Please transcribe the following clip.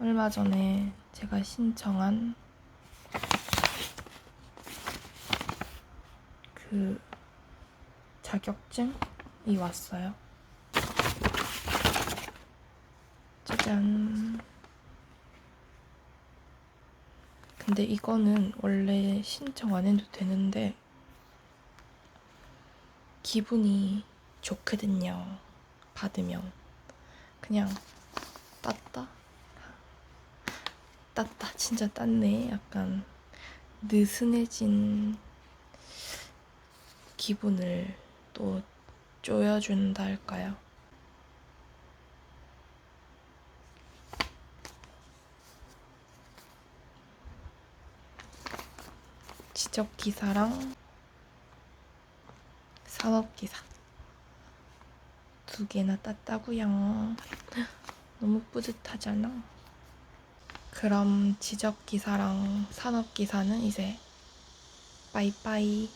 얼마 전에 제가 신청한 그 자격증이 왔어요. 짜잔. 근데 이거는 원래 신청 안 해도 되는데 기분이 좋거든요. 받으면 그냥 땄다. 땄다. 진짜 땄네. 약간 느슨해진 기분을 또 쪼여준다 할까요? 지적 기사랑 산업 기사 두 개나 땄다고요. 너무 뿌듯하잖아. 그럼 지적 기사랑 산업 기사는 이제 빠이빠이.